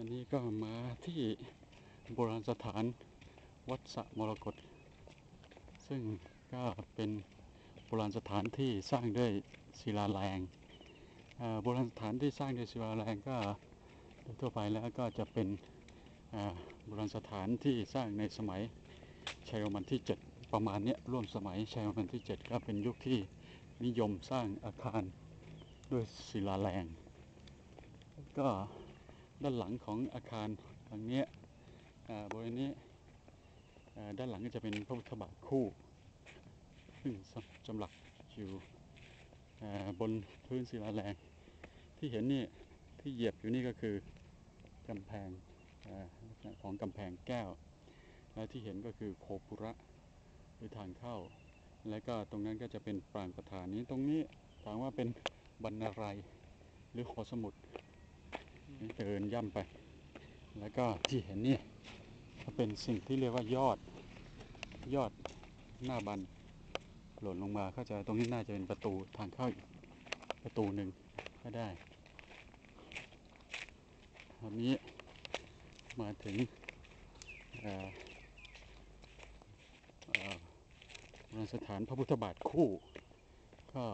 อันนี้ก็มาที่โบราณสถานวัดสะมรกตซึ่งก็เป็นโบราณสถานที่สร้างด้วยศิลาแรงโบราณสถานที่สร้างด้วยศิลาแรงก็โดยทั่วไปแล้วก็จะเป็นโบราณสถานที่สร้างในสมัยชัยวรมันที่ 7 ประมาณนี้ร่วมสมัยชัยวรมันที่ 7 ก็เป็นยุคที่นิยมสร้างอาคารด้วยศิลาแรงก็ ด้านหลังของอาคารหลังนี้บริเวณนี้ด้านหลังก็จะเป็นพระพุทธบาทคู่ซึ่งจำหลักอยู่บนพื้นศิลาแรงที่เห็นนี่ที่เหยียบอยู่นี่ก็คือกำแพงอของกำแพงแก้ว และที่เห็นก็คือโคปุระหรือทางเข้า และก็ตรงนั้นก็จะเป็นปรางประธานนี้ตรงนี้ถามว่าเป็นบรรณารัยหรือหอสมุด เดินย่ำไป แล้วก็ที่เห็นนี่ก็เป็นสิ่งที่เรียกว่ายอดยอดหน้าบันหล่นลงมาก็จะตรงนี้น่าจะเป็นประตูทางเข้าอีกประตูหนึ่งก็ได้อันนี้มาถึงโบราณสถานพระพุทธบาทคู่ ก็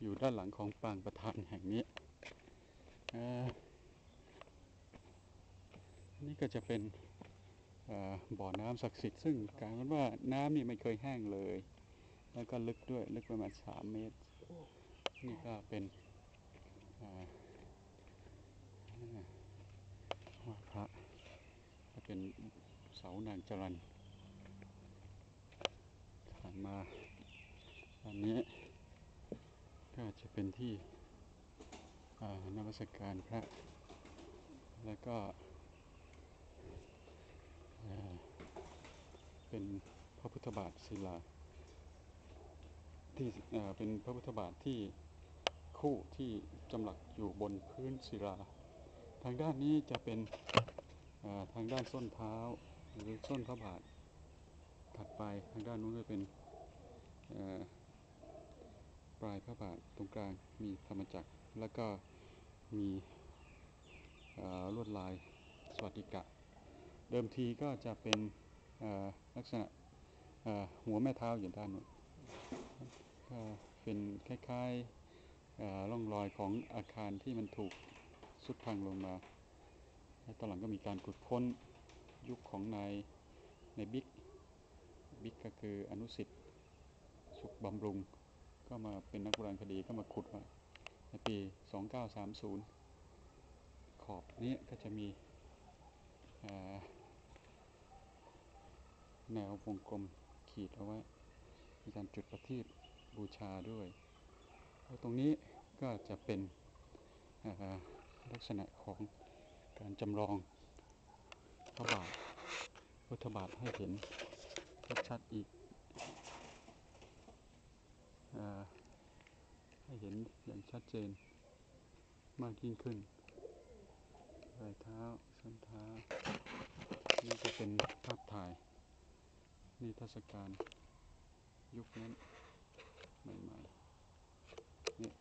อยู่ด้านหลังของปางประธานแห่งนี้ นี่ก็จะเป็นบ่อน้ำศักดิ์สิทธิ์ซึ่งกลายเป็นว่าน้ำนี่ไม่เคยแห้งเลย แล้วก็ลึกด้วยลึกประมาณสามเมตร นี่ก็เป็นอ่าพระก็เป็นเสานางจรันผ่านมาอันนี้ก็จะเป็นที่ นมัสการพระ แล้วก็เป็นพระพุทธบาทศิลา ที่เป็นพระพุทธบาทที่คู่ที่จำหลักอยู่บนพื้นศิลา ทางด้านนี้จะเป็นทางด้านส้นเท้าหรือส้นพระบาท ถัดไปทางด้านนู้นก็เป็นปลายพระบาทตรงกลางมีธรรมจักรแล้วก็ มีลวดลายสวัสดิกะ เดิมทีก็จะเป็นลักษณะหัวแม่เท้าอยู่ด้านนู้นก็เป็นคล้ายๆร่องรอยของอาคารที่มันถูกสุดพังลงมาและตอนหลังก็มีการขุดค้นยุคของนายนายบิ๊กบิ๊กก็คืออนุสิทธิ์สุขบำรุง ก็มาเป็นนักโบราณคดีก็มาขุดมา ในปี 2930 ขอบนี้ก็จะมีแนววงกลมขีดเอาไว้ มีการจุดประทีปบูชาด้วยแล้วตรงนี้ก็จะเป็นลักษณะของการจำลองพระบาทพุทธบาทให้เห็นชัดๆอีกอ ให้เห็นอย่างชัดเจนมากยิ่งขึ้นรอยเท้าส้นเท้า นี่จะเป็นภาพถ่ายนิทรรศการยุคนั้นใหม่ๆนี่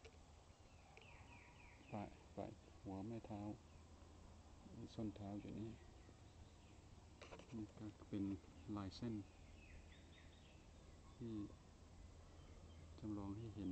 ปลายปลายหัวแม่เท้ามีส้นเท้าอยู่นี่นี่ก็เป็นลายเส้นที่จำลองให้เห็น